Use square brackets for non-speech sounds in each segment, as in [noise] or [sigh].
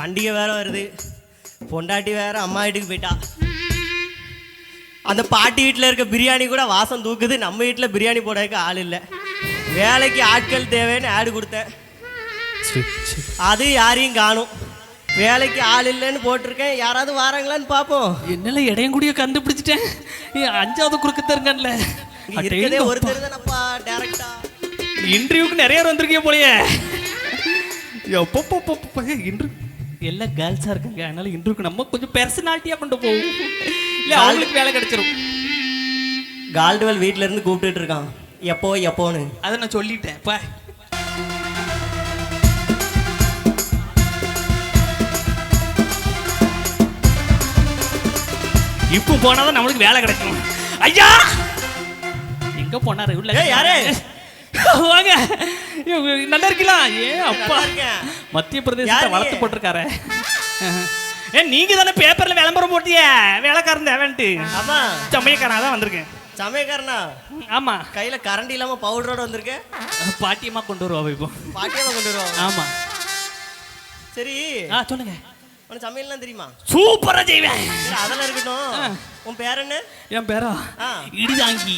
பண்டிகை வேற வருது. பொண்டாட்டி வேற அம்மா வீட்டுக்கு போயிட்டா. அந்த பாட்டி வீட்டில் இருக்க பிரியாணி கூட வாசம் தூக்குது. நம்ம வீட்டில் பிரியாணி போடறதுக்கு ஆள் இல்லை. வேலைக்கு ஆட்கள் தேவைன்னு ஆடு கொடுத்தேன். அது யாரையும் காணும். வேலைக்கு ஆள் இல்லைன்னு போட்டிருக்கேன். யாராவது வராங்களான்னு பார்ப்போம் என்னல இடையங்குடிய கண்டுபிடிச்சிட்டேன். ஏய், அஞ்சாவது குறுக்கு தருங்கல்ல ஒருத்தர் தானப்பா டேரக்டா இன்டர்வியூக்கு நிறைய பேர் வந்திருக்கீங்க போலயே. எப்பப்பப்பப்ப, இன்டர்வியூ எல்லாம் கேர்ள்ஸா இருக்காங்க. அதனால இன்டர்வியூக்கு நம்ம கொஞ்சம் பெர்சனாலிட்டியா கொண்டு போவோம். இல்ல அவங்களுக்கு வேலை கிடைச்சிரும். கால்டுவெல் வீட்ல இருந்து கூப்பிட்டுட்டு இருக்கான். எப்போ எப்போன்னு. அதை நான் சொல்லிட்டேன். பா. இப்போ போனாதான் நம்மளுக்கு வேலை கிடைக்கும். ஐயா! எங்க போனாரு? உள்ள யாரு? வாங்க. நல்லா இருக்கீங்களா? ஏ அப்பா. இருக்கேன். மத்திய பிரதேசத்தை யாரு? வளர்த்து போட்டிருக்காரு. ஏ நீங்க தானே பேப்பர்ல விளம்பரம் போட்டியே. வேலைக்காரன் தேவன்ட்டு ஆமா. சமயக்காரன் தான் வந்திருக்கேன். சமயக்காரனா? ஆமா. கையில கரண்ட் இல்லாம பவுடரோட வந்திருக்க? பாட்டியமா கொண்டு வருவா இப்போ. பாட்டியாம கொண்டு வருவாங்க ஆமா. சரி. ஆ சொல்லுங்க. உனக்கு சமையல்லாம் தெரியுமா? சூப்பரா செய்வேன். அதெல்லாம் இருக்கட்டும். உன் பேர் என்ன? என் பேரா. இடிதாங்கி.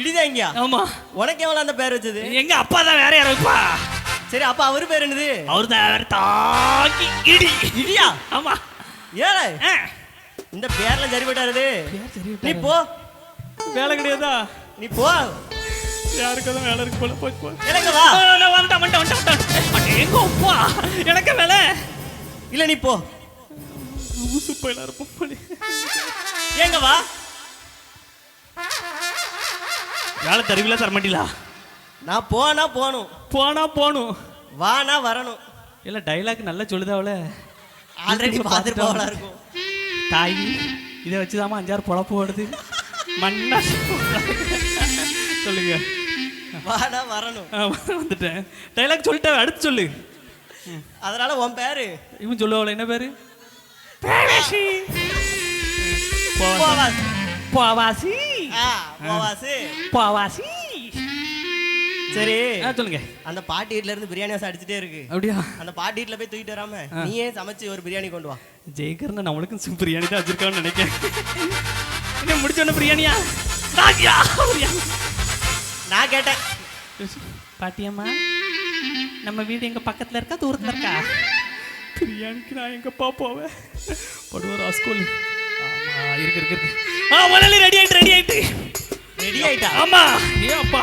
இடிதாங்கியா? ஆமா. உனக்கு எவ்வளவு அந்த பேர் வச்சது? எங்க அப்பா தான் வேற யாரும் வைப்பா சரி அப்ப அவரு பேர் என்னது? அவர் தான் தாங்கி இடி. இடியா? ஆமா. ஏழை? ஆ. இந்த பேர்ல சரி நீ போ. வேலை கிடையாதா? நீ போ. யாருக்கு தான் வேலை இருக்கு போல போய் போ எனக்கு வா. நான் வந்துட்டேன் வந்துட்டேன் வந்துட்டேன் எங்க அப்பா எனக்கு வேலை. இல்ல நீ போ. ஊசு போயில இருப்போம் போல. ஏங்க வா. வேலை தருவில தர மாட்டீங்களா நான் போனா போகணும். போனா போகணும். வானா வரணும். இல்ல டைலாக் நல்லா சொல்லுதாவல. ஆல்ரெடி பார்த்துட்டு போகலாம் இருக்கும். தாய் இதை வச்சுதாம்மா அஞ்சாறு பொழப்பு ஓடுது. மண்ணா [laughs] சொல்லுங்க. வானா வரணும். [laughs] வந்துட்டேன். டைலாக் சொல்லிட்டேன் அடுத்து சொல்லு. அதனால உன் பேரு? இவன் சொல்லுவாள் என்ன பேரு? போவாசி. ஆ போவாசு. போவாசி. சரி. சொல்லுங்க. அந்த பாட்டி வீட்ல இருந்து பிரியாணி வாசம் அடிச்சுட்டே இருக்கு. அப்படியா? அந்த பாட்டி வீட்ல போய் தூக்கிட்டு வராம நீயே சமைச்சு ஒரு பிரியாணி கொண்டு வா. ஜெயிக்கிறன நம்மளுக்கும் பிரியாணி தான் வச்சிருக்கான்னு நினைக்கிறேன். என்ன முடிச்சோன்னு பிரியாணியா? நான் கேட்டேன். பாட்டியம்மா நம்ம வீடு எங்க பக்கத்துல இருக்கா தூரத்துல இருக்கா? பிரியாணிக்கு நான் எங்கப்பா போவேன்? படுவார் ஸ்கூல் ஆமா இருக்கு இருக்கு இருக்கு. ஆ முதல்ல ரெடி ஆயிட்டு ரெடி ஆயிட்டு. ரெடி ஆயிட்டா? ஆமா. ஏ அப்பா.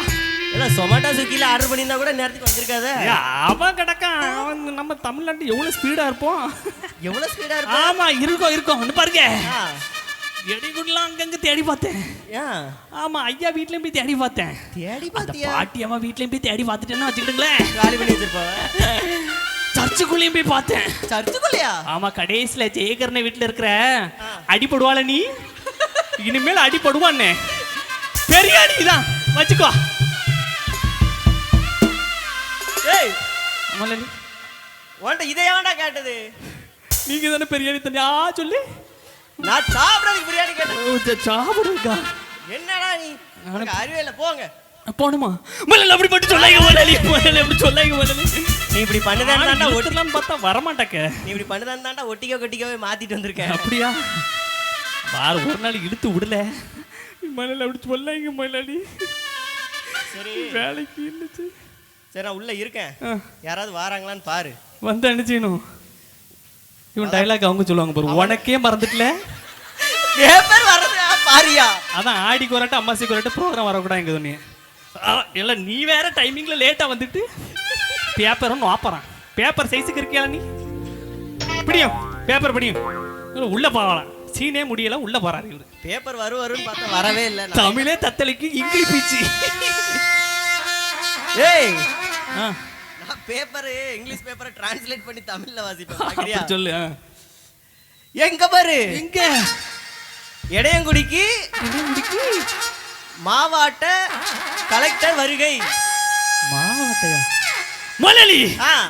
இல்ல சொமாட்டோ ஸ்விக்கில ஆர்டர் பண்ணியிருந்தா கூட நேரத்துக்கு வந்திருக்காத. அவன் கிடக்கான். அவன் நம்ம தமிழ்நாட்டு எவ்வளவு ஸ்பீடா இருப்போம் எவ்வளவு ஸ்பீடா இருப்பா ஆமா இருக்கும் இருக்கும். ஒன்று பாருங்க. எடிகுடலாம் அங்கங்க தேடி பார்த்தேன். ஏன் ஆமா ஐயா வீட்லயும் போய் தேடி பார்த்தேன். தேடி பாத்தியா? பாட்டி அம்மா வீட்லயும் போய் தேடி பார்த்துட்டேன்னு வச்சுக்கிட்டுங்களேன். காலி பண்ணி வச்சிருப்பாவ? சர்ச்சுக்குள்ளேயும் போய் பார்த்தேன். சர்ச்சுக்குள்ளையா? ஆமா கடைசியில ஜெயகர்ண வீட்டுல இருக்கிற அடிபடுவாள நீ? இனிமேல் அடிபடுவான்னு. பெரிய அடிதான். வச்சுக்கோ. முதலாளி, உன்கிட்ட இதை ஏன்டா கேட்டது? நீங்க தானே பெரிய அடி தண்ணி? ஆ சொல்லி. நான் சாப்பிடறதுக்கு பிரியாணி கேட்டேன். சாப்பிடுங்கா என்னடா நீ? உனக்கு அறிவே இல்ல போங்க. போணுமா? முதல்ல அப்படி மட்டும் சொல்லாங்க முதலாளி முதல்ல அப்படி சொல்லாங்க முதலாளி நீ இப்படி பண்ணுதான் தாண்டா ஒட்டி ஒட்டலாம் பார்த்தா வரமாட்டாக்க. நீ இப்படி பண்ணுதான் தாண்டா ஒட்டிக்கோ கொட்டிக்கோவே மாத்திட்டு வந்திருக்கேன் அப்படியா? வார ஒரு நாள் இழுத்து விடல. மலையில அப்படி சொல்லாங்க முதலாளி சரி. வேலைக்கு இருந்துச்சு சரி நான் உள்ள இருக்கேன். யாராவது வாராங்களான்னு பாரு. வந்து அனுப்பிச்சிக்கணும் இவன் டைலாக் அவங்க சொல்லுவாங்க பாரு. உனக்கே மறந்துட்டல? [laughs] பேப்பர் வர்றது பாரியா? அதான் ஆடி கொரட்ட அம்மாசி கொரட்ட ப்ரோக்ராம் வரக்கூடாது எங்க சொன்னீங்க இல்லை நீ வேற டைமிங்ல லேட்டா வந்துட்டு பேப்பரும் நோப்பறான் பேப்பர் சைஸுக்கு இருக்கியா நீ? பிடியும் பேப்பர் பிடியும் உள்ள போகலாம் சீனே முடியல உள்ள போறாரு இவரு. பேப்பர் வரும் வரும்னு பார்த்தா வரவே இல்லை. தமிழே தத்தளிக்கு இங்கிலீஷ் பீச்சு. ஏய் நான் பேப்பர் இங்கிலீஷ் பேப்பரை டிரான்ஸ்லேட் பண்ணி தமிழ்ல வாசிப்பேன்? சொல்லு. எங்க பாரு? எங்க? இடையங்குடிக்கு இடைமுடிக்கு மாவாட்ட கலெக்டர் வருகை. மாவட்டையா? முதலாளி.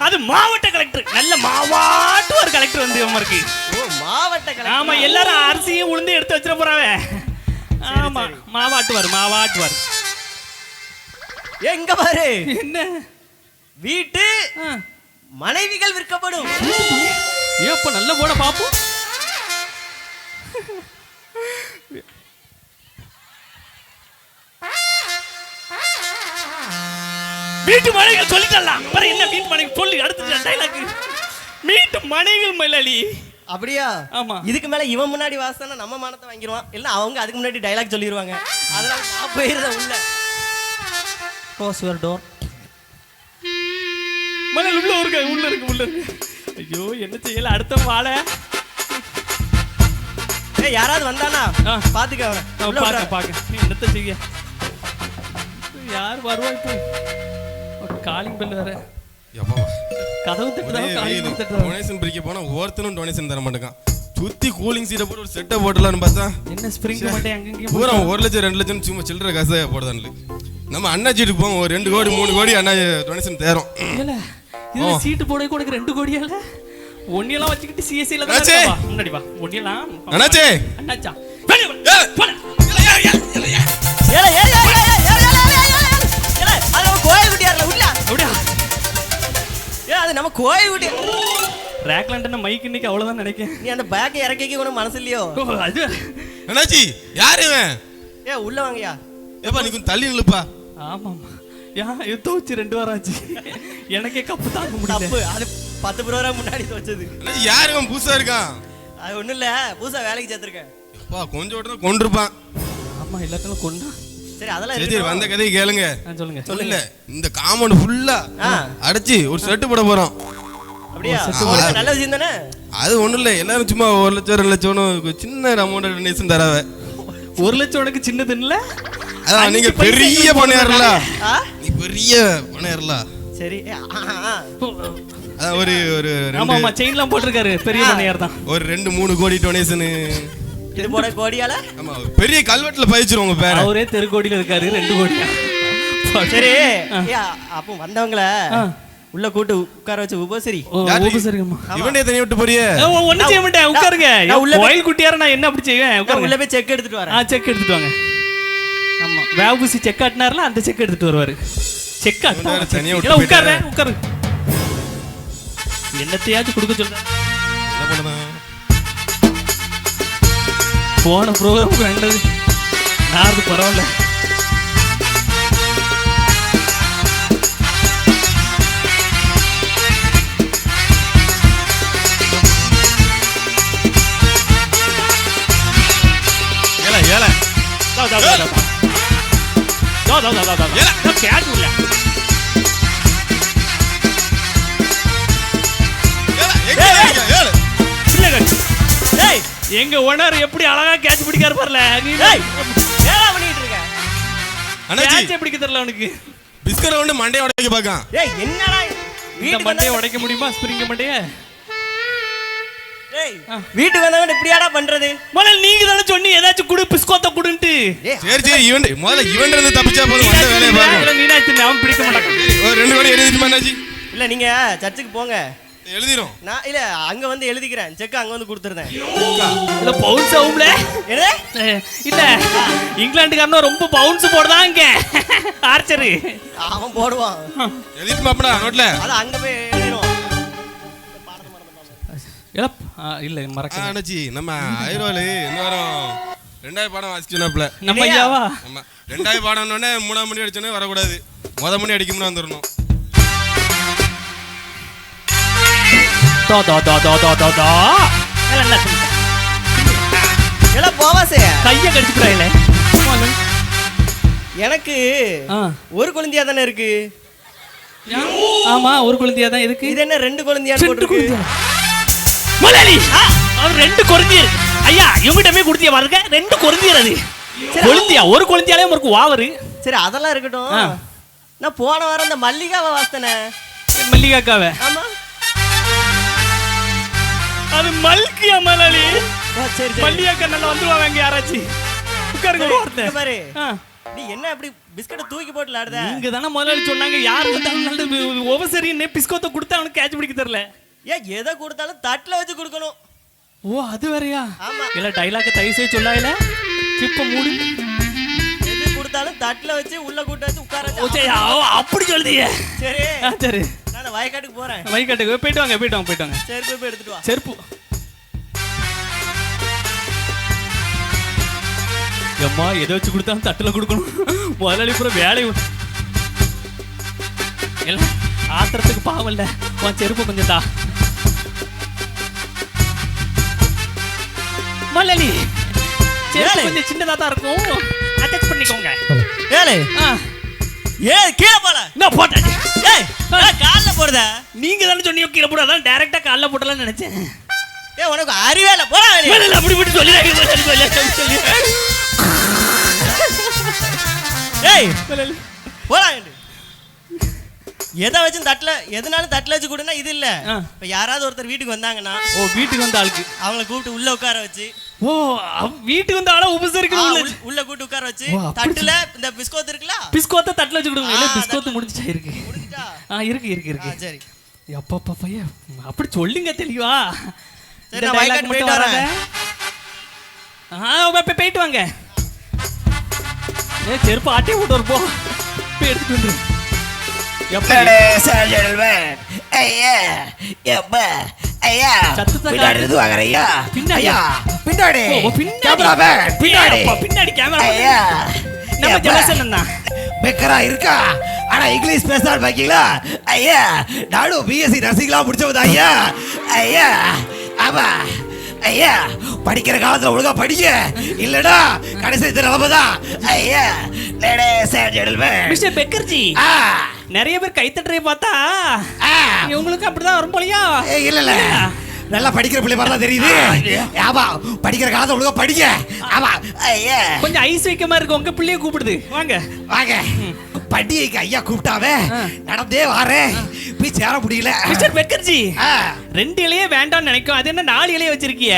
அது மாவட்ட கலெக்டர் நல்ல மாவாட்டு ஒரு கலெக்டர் வந்து இருக்கு. ஓ மாவட்ட கலெக்டர் ஆமா எல்லாரும் அரிசியும் உளுந்து எடுத்து வச்சிட போறாவ. ஆமா. மாவாட்டுவார் மாவாட்டுவார். எங்க பாரு? என்ன? வீட்டு. மனைவிகள் விற்கப்படும். ஏன் அப்ப நல்ல போட பாப்போம் வீட்டு மனைகள் சொல்லிட்டலாம் அப்புறம் என்ன வீட்டு மனைகள் சொல்லி அடுத்த டைலாக் வீட்டு மனைகள் மயிலாளி அப்படியா? ஆமா. இதுக்கு மேல இவன் முன்னாடி வாசனா நம்ம மானத்தை வாங்கிடுவான் இல்ல அவங்க அதுக்கு முன்னாடி டைலாக் சொல்லிடுவாங்க அதனால நான் உள்ள. க்ளோஸ் யுவர் டோர் மணல் உள்ள இருக்கு உள்ள இருக்கு உள்ள இருக்கு. ஐயோ என்ன செய்யல? அடுத்த வாழை ஏய் யாராவது வந்தானா. பாத்துக்க அவனை உள்ள பாக்க. பாக்க. என்னத்த செய்ய? யார் வருவா இப்போ காலிங் பெல் வேற. கதவு தட்டுதா டொனேஷன் பிரிக்க போனா ஒருத்தனும் டொனேஷன் தர மாட்டேங்கான். சுத்தி கூலிங் சீட்டை போட்டு ஒரு செட்டை போட்டலாம்னு பார்த்தா என்ன ஸ்ப்ரிங் மட்டும் அங்கங்கேயும் பூரா ஒரு லட்சம் ரெண்டு லட்சம் சும்மா சில்லற காசு போடுதான்ல நம்ம அண்ணாச்சிட்டு போவோம் ஒரு ரெண்டு கோடி மூணு கோடி அண்ணா டொனேஷன் தேரும் இல்ல. இதுல சீட்டு போட கூட ரெண்டு கோடியால ஒன்னியெல்லாம் வச்சுக்கிட்டு சிஎஸ்சில தான் முன்னாடி வா ஒன்னியெல்லாம் அண்ணாச்சே அண்ணாச்சா நம்ம கோயில் விட்டு ரேக்லாண்ட்னா மைக் இன்னைக்கு அவ்வளவுதான் நினைக்கிறேன் நீ அந்த பேக் இறக்கி கூட மனசு இல்லையோ அது என்னாச்சி யாரு இவன் ஏ உள்ள வாங்கயா ஏப்பா நீ கொஞ்சம் தள்ளி நில்லுப்பா ஆமாம்மா யா இது துவச்சு ரெண்டு வாரம் ஆச்சு. எனக்கே கப்பு தாங்க முடியல. தப்பு அது பத்து ப்ரோகிராம் முன்னாடி வச்சது அண்ணாச்சி யாரு இவன்? புதுசா இருக்கான் அது ஒண்ணும் இல்ல புதுசா வேலைக்கு சேர்த்திருக்கேன். எப்பா கொஞ்சம் விட்டு கொண்டிருப்பான் ஆமா எல்லாத்தையும் கொண்டா சரி அதெல்லாம் சரி. வந்த கதையை கேளுங்க. சொல்லுங்க. சொல்லுங்க இந்த காம்பவுண்ட் ஃபுல்லா ஆ. அடைச்சி ஒரு செட்டு போட போறோம். அப்படியா? நல்ல விஷயம் தானே? அது ஒண்ணும் இல்ல எல்லாரும் சும்மா ஒரு லட்சம் ரெண்டு லட்சம்னு சின்ன அமௌண்ட் டொனேஷன் தராவ ஒரு லட்சம் உனக்கு சின்னது இல்ல? அதான் நீங்க பைசா பெரிய நீ பெரிய பணியாரல சரி. ஒரு ஒரு ஆமா செயின்லாம் போட்டிருக்காரு. பெரிய. பண்ணையார் தான் ஒரு ரெண்டு மூணு கோடி டொனேஷனு இது போட கோடியால? ஆமா பெரிய கல்வெட்டுல பதிச்சிரும் உங்க பேரை. அவரே தெருக்கோடியில இருக்காரு ரெண்டு கோடியா? சரி அப்போ வந்தவங்கள. உள்ள கூட்டு உட்கார வச்சு உபசரி? உபசரிக்கம்மா. இவனே தனியா விட்டு போறியே? ஏ, ஒ- ஒண்ணும் செய்ய மாட்டேன். உட்காருங்க. நான் உள்ள போய்- கோயில் குட்டியார நான் என்ன அப்படி செய்வேன்? உட்காருங்க. உள்ள போய் செக் எடுத்துட்டு ஆ வரேன் செக் எடுத்துட்டு வாங்க. ஆமா. வேவுசி செக் ஆட்டினார்ல அந்த செக் எடுத்துட்டு வருவாரு. செக் விட்டு ஆட்டா உட்காரு. உட்காரு. என்னத்தையாச்சும் கொடுக்க சொல்றேன். போன ப்ரோக்ராம் வேண்டது நான் பரவாயில்ல. ஏல ஏல. 走走走走走，别了，他骗住了。எங்க ஓனர் எப்படி அழகா கேட்ச் பிடிக்காரு பாருல. நீ ஏடா பண்ணிட்டு இருக்க? பிடிக்க தெரியல அவனுக்கு பிஸ்கரை வந்து மண்டையை உடைக்க பார்க்கான். ஏய் என்னடா இந்த மண்டையை உடைக்க முடியுமா? ஸ்பிரிங்க மண்டையை? டேய் வீட்டுக்கு வந்தவங்க இப்படியாடா பண்றது? முதல்ல நீங்க தானே சொன்னி ஏதாச்சும் குடு பிஸ்கோத்த குடுன்ட்டு. சரி சரி இவன் முதல்ல இவன் இருந்து தப்பிச்சா போதும் வந்த வேலையை பாருங்க. நீனாச்சு அவன் பிடிக்க மாட்டான். ஒரு ரெண்டு கோடி எழுதிட்டுமா அண்ணாச்சி? இல்ல நீங்க சர்ச்சுக்கு போங்க. எழுதிரும். நான் இல்ல அங்க வந்து எழுதிக்கிறேன். செக் அங்க வந்து கொடுத்துருந்தேன். இல்ல பவுன்ஸ் ஆகும்ல? இல்ல இங்கிலாந்துக்காரனும் ரொம்ப பவுன்ஸ் போடுதான் இங்க. ஆர்ச்சரு அவன் போடுவான். எழுதிட்டு மாப்படா நோட்ல? அது அங்க போய் எழுதிடுவான் இல்ல மறக்க அண்ணாச்சி நம்ம ஐரோலு இந்த வாரம் ரெண்டாயிரம் பாடம் வாசிச்சுனாப்ல நம்ம? ஐயாவா? ஆமா ரெண்டாயிரம் பாடம்னோடனே மூணாம் மணி அடிச்சோன்னே வரக்கூடாது. முத மணி அடிக்கும்னு வந்துடணும் தோ தோ தோ தோ தோ தோ தோ. எல்லாம் போவாசே கைய கடிச்சுக்கிறாயில எனக்கு ஒரு குழந்தையா தானே இருக்கு? ஆமா ஒரு குழந்தையா தான் எதுக்கு இது என்ன ரெண்டு குழந்தையா போட்டுருக்கு? முதலாளி அவர் ரெண்டு குழந்தையர் ஐயா இவங்கிட்ட போய் கொடுத்தியா பாருங்க. ரெண்டு குழந்தையர் அது. குழந்தையா ஒரு குழந்தையாலே அவருக்கு வாவரு. சரி அதெல்லாம் இருக்கட்டும். நான் போன வாரம் இந்த மல்லிகாவை வாசித்தனே. மல்லிகாக்காவை. ஆமா. அது மல்கியா மலாளி ஆ, சரி மல்லிகாக்கா நல்லா வந்துருவாங்க இங்க யாராச்சும். உட்காருங்க இங்க பாரு. ஆ. நீ என்ன அப்படி பிஸ்கட்டை தூக்கி போட்டு விளையாடுத நீங்க தானே முதலாளி சொன்னாங்க. யார் வந்தாலும் நல்ல உபசரின்னு பிஸ்கோத்தை கொடுத்தா அவனுக்கு கேட்ச் பிடிக்க தெரியல ஏன் எதை கொடுத்தாலும் தட்டுல வச்சு கொடுக்கணும். ஓ அது வேறயா? ஆமா. இல்ல டைலாக் தயவு செய்து சொல்லாயில சிப்ப மூடி. எது கொடுத்தாலும் தட்டுல வச்சு உள்ள கூட்ட வச்சு உட்கார ஓ, வச்சு சரி, ஓ, அப்படி சொல்லுதீங்க. சரி. ஆ, சரி. நான் வயக்காட்டுக்கு போறேன். வைகாட்டுக்கு போயிட்டு வாங்க போயிட்டு வாங்க போயிட்டு வாங்க. செருப்பு போய் எடுத்துட்டு வா. செருப்பு. எம்மா எதை வச்சு கொடுத்தாலும் தட்டுல கொடுக்கணும். முதலாளி பூரா வேலை எல்லாம் ஆத்திரத்துக்கு பாவம் இல்ல. உன் செருப்பு கொஞ்சம் தா. செருப்பு ஏழை. கொஞ்சம் சின்னதா தான் இருக்கும். அட்டாச் பண்ணிக்கோங்க. ஏலே. ஆ, ஏ கீழே போல. நான் போட்டேன். ஏய் காலில் போடுதா. நீங்க தானே சொன்னீங்க கீழே போட. அதான் டைரக்டா கால்ல போட்டலாம்னு நினைச்சேன். ஏ உனக்கு அறிவே இல்லை. போடா வெளியே. அப்படி முதலாளி, சொல்லி ஏய். போடா. எதை வச்சு தட்டில் எதுனாலும் தட்டில் வச்சு கொடுனா இது இல்லை. இப்போ யாராவது ஒருத்தர் வீட்டுக்கு வந்தாங்கன்னா ஓ வீட்டுக்கு வந்த ஆளுக்கு. அவங்கள கூப்பிட்டு உள்ள உட்கார வச்சு ஓ வீட்டுக்கு வந்த ஆளா உபசரிக்கணும் உள்ள கூப்பிட்டு உட்கார வச்சு தட்டுல இந்த பிஸ்கோத் இருக்குல்ல? பிஸ்கோத்த தட்டுல வச்சு கொடுங்க. இல்ல பிஸ்கோத்து முடிஞ்சுச்சா இருக்கு? ஆ இருக்கு இருக்கு இருக்கு. சரி. அப்பா பையன் அப்படி சொல்லுங்க தெளிவா. சரி, நான் வயக்காட்டு போயிட்டு வராத. ஆ போய் போயிட்டு வாங்க. ஏ செருப்பு ஆட்டே விட்டு ஒரு போ போய் எடுத்துட்டு வந்து பின்னாடி. பின்னாடி. ஐயா நம்ம எப்பா? ஜெலசன் தான் பெக்கரா இருக்கா? ஆனா இங்கிலீஷ் பேசாரு பாக்கீங்களா? ஐயா நானும் பிஎஸ்சி நர்சிங்லாம் முடிச்சவதா ஐயா. ஐயா ஆமா. ஐயா படிக்கிற காலத்துல ஒழுங்கா படிக்க இல்லடா கடைசி நிலைமை தான் ஐயா லேடிஸ் அண்ட் ஜென்டில்மேன் மிஸ்டர் பெக்கர்ஜி. ஆ. நிறைய பேர் கைத்தட்டுறதை பார்த்தா ஆ. உங்களுக்கு அப்படிதான் வரும் போலியா? இல்ல இல்ல நல்லா படிக்கிற பிள்ளை மாதிரி தான் தெரியுது. ஆமா படிக்கிற காலத்துல ஒழுங்கா படிக்க ஆமா கொஞ்சம் ஐஸ் வைக்க மாதிரி இருக்கு உங்க பிள்ளைய கூப்பிடுது. வாங்க. வாங்க. பண்டிகைக்கு ஐயா கூப்பிட்டாவே. நடந்தே வாரேன் போய் சேர முடியல. மிஸ்டர் பெக்கர்ஜி ரெண்டு இலையே வேண்டாம்னு நினைக்கும். அது என்ன நாலு இலைய வச்சிருக்கிய?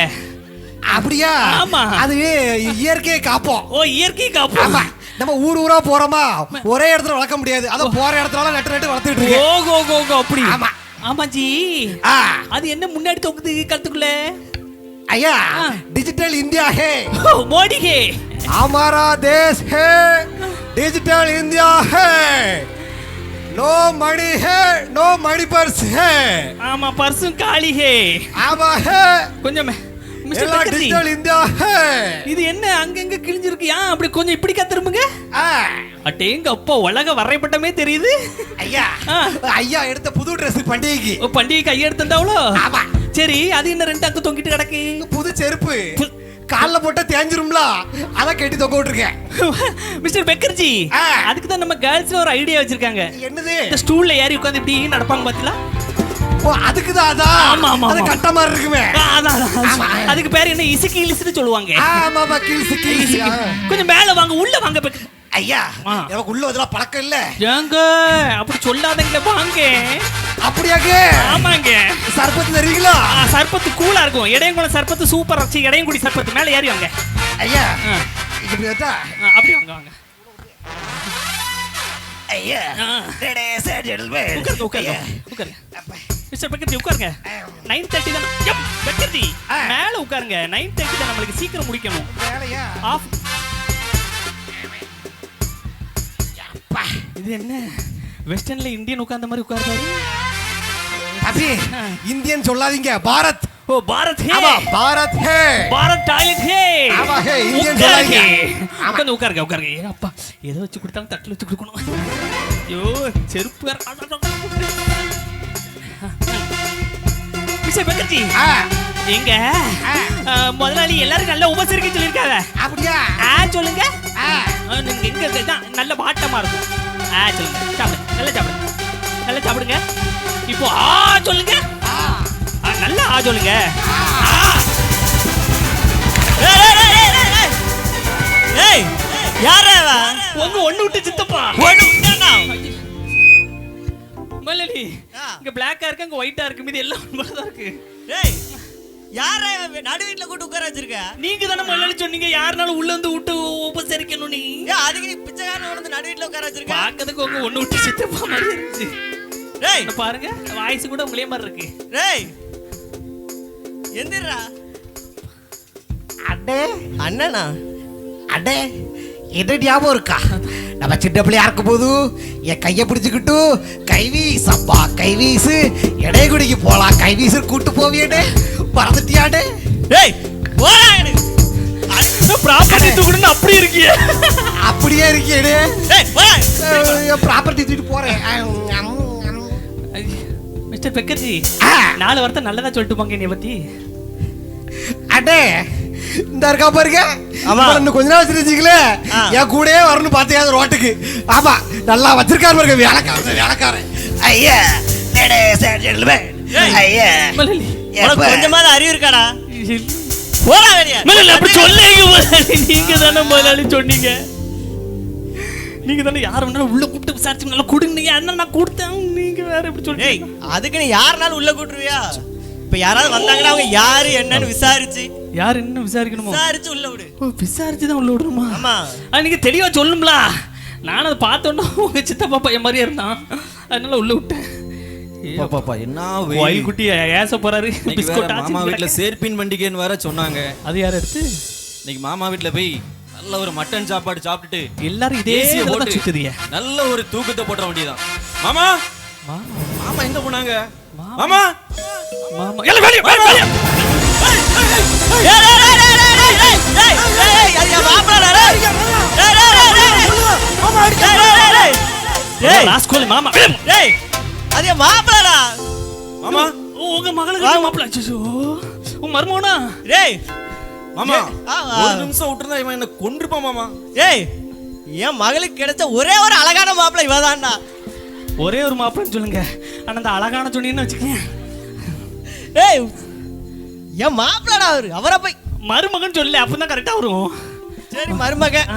அப்படியா? ஆமா. அது இயற்கையை காப்போம். ஓ இயற்கை ஆமா. காப்பு நம்ம ஊர் ஊரா போறோமா ஒரே இடத்துல வளர்க்க முடியாது அத போற இடத்துல நட்டு நட்டு வளர்த்துட்டு இருக்கேன் ஓகோ ஓகோ ஓகோ அப்படி ஆமா. ஆமாஜி ஆ, அது என்ன முன்னாடி தொங்குது கழுத்துக்குள்ள ஐயா ஆ. डिजिटल इंडिया है ஓ, மோடிகே हमारा देश है डिजिटल इंडिया है नो मणि है नो मणि पर्स है ஆமா பர்சும் காளிகே आवा है கொஞ்சம் இது என்ன அங்கங்க கிழிஞ்சிருக்கு? ஏன் அப்படி கொஞ்சம் இப்படி கத்திருமுங்க அட்டேங்க அப்பா உலக வரைபட்டமே தெரியுது. ஐயா எடுத்த புது Dress பண்டிகைக்கு. பண்டிகைக்கு ஐயா எடுத்திருந்தாவளோ? ஆமா. சரி அது என்ன ரெண்டு அங்கு தொங்கிட்டு கிடக்கு? புது செருப்பு. கால்ல போட்டா தேஞ்சிரும்ல? அத கட்டி தொங்க பெக்கர்ஜி அதுக்கு தான் நம்ம கேர்ள்ஸ்ல ஒரு ஐடியா வச்சிருக்காங்க. என்னது? ஸ்டூல்ல ஏறி உட்காந்து இப்படி நடப்பாங்க பாத்தீங்களா? ஓ அதுக்குதான் அதான் ஆமா, ஆமா, அது. கட்ட மாதிரி இருக்குமே. அதுக்கு பேர் என்ன? இசுக்கி இலிசுன்னு சொல்லுவாங்க. ஆமா ஆமா கில்ஸ் கில்ஸ் கொஞ்சம் மேல வாங்க உள்ள வாங்க ஐயா. எனக்கு உள்ள அதெல்லாம் பழக்கம் இல்ல. ஏங்க அப்படி சொல்லாதீங்களே வாங்க. அப்படியாங்க ஆமாங்க. சர்பத்து தெரியுங்களா? சர்பத்து கூலா இருக்கும். இடையங்குளம் சர்பத்து சூப்பர் வச்சு இடையங்குடி சர்பத்து. மேல ஏறி வாங்க. ஐயா. இப்படி ஆ, அப்படி வாங்க வாங்க. ஐயா. உட்காருங்க உட்காருங்க. உட்காருங்க. மிஸ்டர் பெக்கர்ஜி உட்காருங்க. நைன் தேர்ட்டி தான். ஆ. மேல உட்காருங்க. நைன் தேர்ட்டி தான் நம்மளுக்கு சீக்கிரம் முடிக்கணும். ஆஃப். இது என்ன? வெஸ்டர்ன்ல இந்தியன் உட்கார்ந்த மாதிரி உட்கார்ந்தாரு அபி. இந்தியன் சொல்லாதீங்க. பாரத். ஓ பாரத் ஹே. ஆமா பாரத் ஹே. பாரத் டாய்லெட் ஹே. ஆமா, ஹே, இந்தியன். சொல்லாதீங்க. உட்கார்ந்து உட்காருங்க உட்காருங்க. ஏ அப்பா எதை வச்சு கொடுத்தாலும் தட்டுல வச்சு கொடுக்கணும். ஐயோ செருப்பு மிஸ்டர் பெக்கர்ஜி. எங்க? முதலாளி எல்லாரும் நல்லா உபசரிக்க சொல்லியிருக்காங்க. அப்படியா? ஆ சொல்லுங்க. நீங்க எங்க இதான் நல்ல வாட்டமா இருக்கும். ஆ சொல்லுங்க. சாப்பிடுங்க நல்லா சாப்பிடுங்க நல்லா சாப்பிடுங்க. இப்போ ஆ சொல்லுங்க. நல்லா ஆ சொல்லுங்க. ஏய், யாரா? உங்க ஒண்ணு விட்டு சித்தப்பா. ஒண்ணு ஆ. இங்க பிளாக்கா இருக்கு அங்க ஒயிட்டா இருக்கு மீதி எல்லாம் ஒன்பது தான் இருக்கு. ஏய் யாரா? நடு வீட்டுல கூட்டு உட்கார வச்சிருக்க? நீங்க தானே மல்லி சொன்னீங்க யாருனாலும் உள்ள இருந்து விட்டு உபசரிக்கணும் நீ. ஏய் அதுக்கு நீ பிச்சைக்காரன் வந்து நடு வீட்டுல உட்கார வச்சிருக்க? பாக்கிறதுக்கு உங்க ஒண்ணு விட்டு சித்தப்பா மாதிரி இருந்துச்சு. டேய் இங்க பாருங்க வாய்ஸ் கூட உங்களே மாதிரி இருக்கு. டேய் எந்திரா அடே. அண்ணனா? அடே. என்ன ஞாபகம் இருக்கா? நம்ம சின்ன பிள்ளையா இருக்கும் போது என் கையை பிடிச்சுக்கிட்டு கைவீஸ் அப்பா கைவீசு இடையகுடிக்கு போலாம். கைவீசு கூட்டு போவியடே. பறந்துட்டியாடே டேய் போடா எடு. ப்ராப்பர்ட்டி தூக்கணும்னு அப்படி இருக்கியே. அப்படியே இருக்கியடே. ப்ராப்பர்ட்டி தூக்கிட்டு போறேன். மிஸ்டர் பெக்கர்ஜி. நாலு வார்த்தை நல்லதா சொல்லிட்டு போங்க என்னைய பத்தி. அடே. இந்த இருக்கா பாருங்க. ஆமா. இன்னும் கொஞ்ச நாள் வச்சிருந்தீங்களே ஆ. என் கூடயே வரணும் பாத்தியா அந்த ரோட்டுக்கு. ஆமா நல்லா வச்சிருக்காரு பாருங்க வேலைக்காரன் வேலைக்காரன். ஐயா கொஞ்சமாவது அறிவு இருக்காடா? மலலி அப்படி சொல்லுங்க நீங்க தானே முதலாளி சொன்னீங்க. நீங்க தானே யார் வேணாலும் உள்ள கூப்பிட்டு விசாரிச்சு நல்லா கொடுங்க. என்ன நான் கொடுத்தேன். நீங்க வேற எப்படி டேய் சொல்றீங்க அதுக்கு நீ யாருனாலும் உள்ள கூட்டுருவியா? இப்ப யாராவது வந்தாங்கன்னா அவங்க யாரு என்னன்னு விசாரிச்சு. யார் என்ன விசாரிக்கணுமோ? விசாரிச்சு உள்ள விடு. ஓ விசாரிச்சு தான் உள்ள விடுமா ஆமா. அது நீங்க தெளிவா சொல்லுங்களா நான் அதை பார்த்தோன்னா உங்க சித்தப்பா பையன் மாதிரியே இருந்தான். அதனால உள்ள விட்டேன். பாப்பா என்ன வயல் குட்டி ஏச போறாரு. இன்னைக்கு வேற பிஸ்கட் மாமா வீட்ல சேர்ப்பின் பண்டிகைன்னு வேற சொன்னாங்க. அது யார் எடுத்து? இன்னைக்கு மாமா வீட்ல போய் நல்ல ஒரு மட்டன் சாப்பாடு சாப்பிட்டுட்டு எல்லாரும் இதே போட்டு நல்ல ஒரு தூக்கத்தை போட்ட வேண்டியதான் மாமா மாமா. எங்க போனாங்க? மாமா. மாமா எல்லாம் வெளிய வெளிய வெளிய மருமோனா ஏய் மாமா ஒரு நிமிஷம் விட்டுருந்தா இவன் என்ன கொன்றுப்பான் மாமா ஏய் என் மகளுக்கு கிடைச்ச ஒரே ஒரு அழகான மாப்பிள்ளை இவதான்டா ஒரே ஒரு மாப்பிள்ளைன்னு சொல்லுங்க ஆனால் அந்த அழகான சொன்னீங்கன்னு வச்சுக்கோங்க டேய் என் மாப்பிள்ளடா அவரு. அவரை போய். மருமகன் சொல்லு அப்பதான் கரெக்டா வரும். சரி மருமகன்.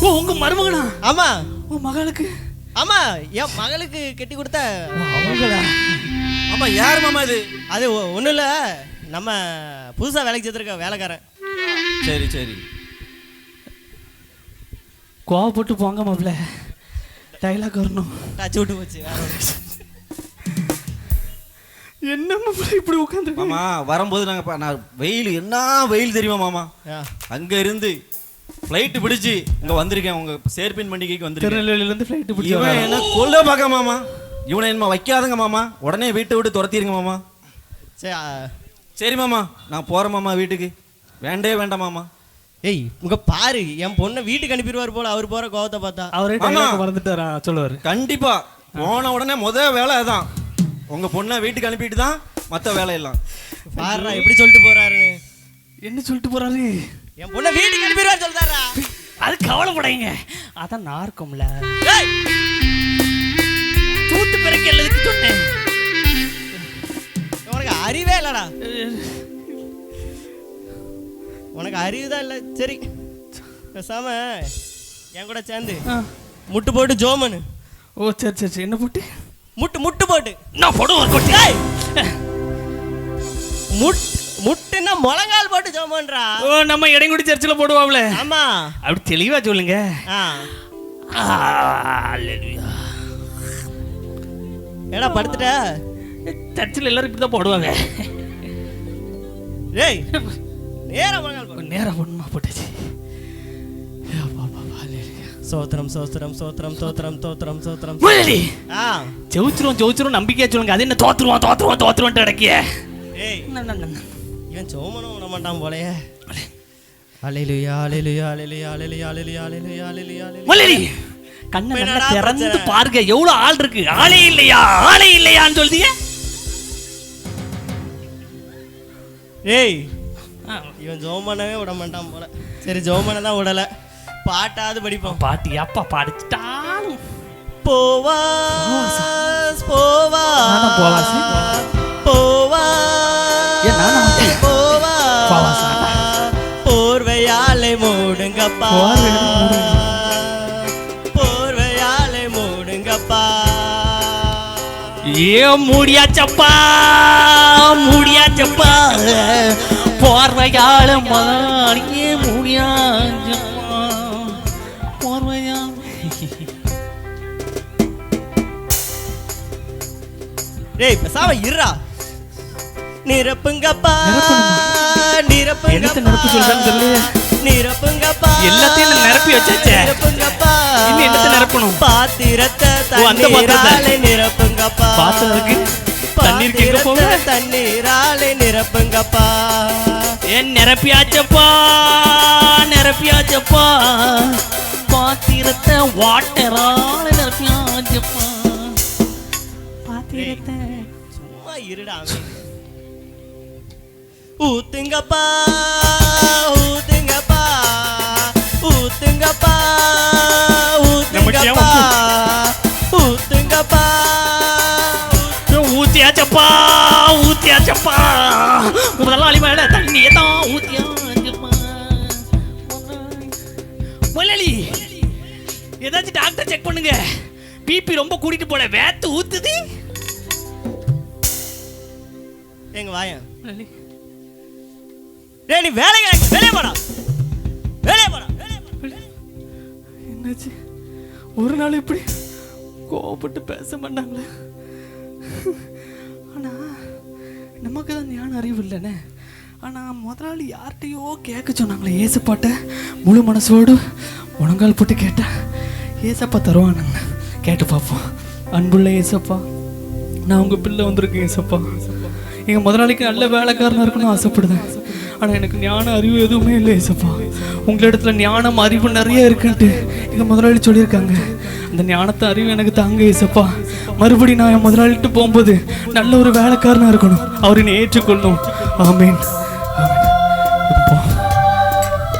ஓ உங்க மருமகனா? ஆமா. உன் மகளுக்கு. ஆமா என் மகளுக்கு கட்டி கொடுத்த அவங்களா? மாமா யார் மாமா இது? அது ஒ- ஒண்ணும் இல்ல. நம்ம புதுசா வேலைக்கு சேர்த்துருக்க வேலைக்காரன். சரி சரி. கோவப்பட்டு போங்க மாப்பிள்ள. டைலாக் வரணும். டச் விட்டு போச்சு வேற ஒண்ணும் இல்ல. என்ன இப்படி உட்காந்து மாமா வரும்போது நாங்க பா- நான் வெயில் என்ன வெயில் தெரியுமா மாமா. அங்க இருந்து ஃப்ளைட் பிடிச்சு இங்க வந்திருக்கேன். உங்க சேர்ப்பின் பண்டிகைக்கு வந்திருக்கேன். திருநெல்வேலியில இருந்து ஃப்ளைட் இவன் பிடிச்சி என்ன கொல்ல பார்க்க மாமா? இவனை என்ன வைக்காதங்க மாமா. உடனே வீட்டை விட்டு துரத்திடுங்க மாமா. சரி. சரி மாமா நான் போறேன் மாமா வீட்டுக்கு. வேண்டே வேண்டாம் மாமா. ஏய் உங்க பாரு என் பொண்ணை வீட்டுக்கு அனுப்பிடுவார் போல அவர் போற கோவத்தை பார்த்தா. அவரே மறந்துட்டாரா? சொல்லுவாரு. கண்டிப்பா. போன உடனே முத வேலை அதான். உங்க பொண்ணை வீட்டுக்கு அனுப்பிட்டு தான் மற்ற வேலையெல்லாம். பாருடா எப்படி சொல்லிட்டு போறாருன்னு என்ன சொல்லிட்டு போறாரு? என் பொண்ணை வீட்டுக்கு அனுப்பிடுவார் சொல்றாரா? அது கவலைப்படாதீங்க. அதான் நான் இருக்கும்ல. தூத்து பிறகு எல்லாத்துக்கு சொன்னேன். உனக்கு அறிவே இல்லடா. உனக்கு அறிவு தான் இல்லை. சரி பேசாம என் கூட சேர்ந்து. முட்டு போட்டு ஜோமனு. ஓ சரி சரி சரி. என்ன போட்டு முட்டு முட்டு. போட்டு. நான் போடுவோம் ஒரு கொட்டி. ஏய்! முட் முட்டுன்னா முழங்கால் போட்டு ஜோமன்றா ஓ நம்ம இடைங்குடி சர்ச்சில் போடுவாப்ல ஆமா. அப்படி தெளிவா சொல்லுங்க. ஏடா படுத்துட்ட? சர்ச்சில் எல்லாரும் இப்படி தான் போடுவாங்க. டேய் நேரா முழங்கால் நேரம் பொண்ணுமா போட்டுச்சு சோத்திரம் சோத்திரம் சோத்திரம் சோத்திரம் சோத்திரம் சோத்திரம். முதலி ஜெயிச்சிரும் ஜெயிச்சிரும் நம்பிக்கையா சொல்லுங்க. அது என்ன தோத்துருவோம் தோத்துருவோம் தோத்துருவோம் அடக்கிய ஏன் சோமனும் விட மாட்டான் போலயே. அலையிலுயா அலையிலுயா அலையிலுயா அலையிலுயா அலையிலுயா அலையிலுயா அலையிலுயா முதலி கண்ணை நல்லா திறந்து பாருங்க எவ்வளவு ஆள் இருக்கு? ஆளே இல்லையா? ஆளே இல்லையான்னு சொல்லிய ஏய். இவன் ஜோமனவே விட மாட்டான் போல. சரி ஜோமனை தான் விடலை. பாட்டாவது படிப்போம். பாட்டு எப்பா படிச்சுட்டாலும். போவா போவா போவா போவா போர்வையாலை மூடுங்கப்பா. போர்வையாலை மூடுங்கப்பா. ஏ மூடியாச்சப்பா மூடியாச்சப்பா. போர்வையால மாறியே மூடியாங்க டேய் பேசாம இருடா. நிரப்புங்கப்பா நிரப்புங்கப்பா. என்னத்த நிரப்ப சொல்றேன்னு சொல்லு. நிரப்புங்கப்பா எல்லாத்தையும் நான் நிரப்பி வச்சாச்சே. நிரப்புங்கப்பா. இன்னும் என்னத்த இருக்கணும் பாத்திரத்தை ஓ, அந்த பாத்திரத்தை. தண்ணீராலே நிரப்புங்கப்பா. பாத்திரத்துக்கு எங்க போக? பாத்திரத்தை தண்ணீராலே நிரப்புங்கப்பா. ஏன் நிரப்பியாச்சப்பா? நிரப்பியாச்சப்பா? பாத்திரத்தை வாட்டரால நிரப்பியாச்சப்பா. பாத்திரத்தை அவன். ஊத்துங்கப்பா ஊத்துங்கப்பா ஊத்துங்கப்பா ஊத்துங்கப்பா ஊத்துங்கப்பா ஊத்தியாச்சப்பா ஊத்தியாச்சப்பா முதலாளி மேல தண்ணியை தான் ஊத்தியாச்சப்பா முதலாளி ஏதாச்சும் டாக்டர் செக் பண்ணுங்க. பிபி ரொம்ப கூட்டிட்டு போல. வேத்து ஊத்துது. எங்க வாயன் டேய் நீ வேலை போடா. வேலையை போடா வேலையை போடா. என்னாச்சு? ஒரு நாள் இப்படி கோவப்பட்டு பேச மாட்டாங்களே. ஆனா நமக்கு தான் ஞான அறிவு இல்லைண்ணே ஆனா முதலாளி யார்கிட்டயோ கேட்க சொன்னாங்களே ஏசப்பாட்ட முழு மனசோடு முழங்கால் போட்டு கேட்டா ஏசப்பா தருவானுங்க. கேட்டு பார்ப்போம். அன்புள்ள ஏசப்பா. நான் உங்க பிள்ளை வந்திருக்கேன் ஏசப்பா. எங்க முதலாளிக்கு நல்ல வேலைக்காரனா இருக்கணும்னு ஆசைப்படுதேன். ஆனா எனக்கு ஞான அறிவு எதுவுமே இல்லை ஏசப்பா. உங்களிடத்துல ஞானம் அறிவு நிறைய இருக்குன்ட்டு எங்க முதலாளி சொல்லியிருக்காங்க. அந்த ஞானத்தை அறிவு எனக்கு தாங்க ஏசப்பா. மறுபடி நான் என் முதலாளிட்டு போகும்போது நல்ல ஒரு வேலைக்காரனா இருக்கணும். அவர் ஏற்றுக்கொள்ளும் ஆமீன்.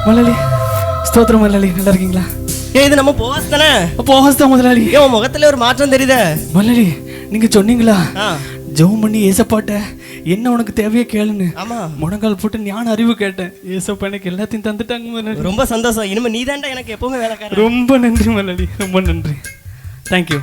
முதலாளி ஸ்தோத்திரம் முதலாளி நல்லா இருக்கீங்களா? ஏய் இது நம்ம போவாஸ் தானே? அப்போ ஹஸ்தா முதலாளி. ஏன் முகத்துல ஒரு மாற்றம் தெரியுதே. முதலாளி நீங்க சொன்னீங்களா? ஜெபம் பண்ணி ஏசப்பாட்ட என்ன உனக்கு தேவையோ கேளுன்னு. ஆமா. முழங்கால் போட்டு ஞான அறிவு கேட்டேன். ஏசப்பா எனக்கு எல்லாத்தையும் தந்துட்டாங்க ரொம்ப சந்தோஷம். இனிமே நீ எனக்கு எப்பவுமே வேலைக்காரன். ரொம்ப நன்றி மலடி ரொம்ப நன்றி. தேங்க்யூ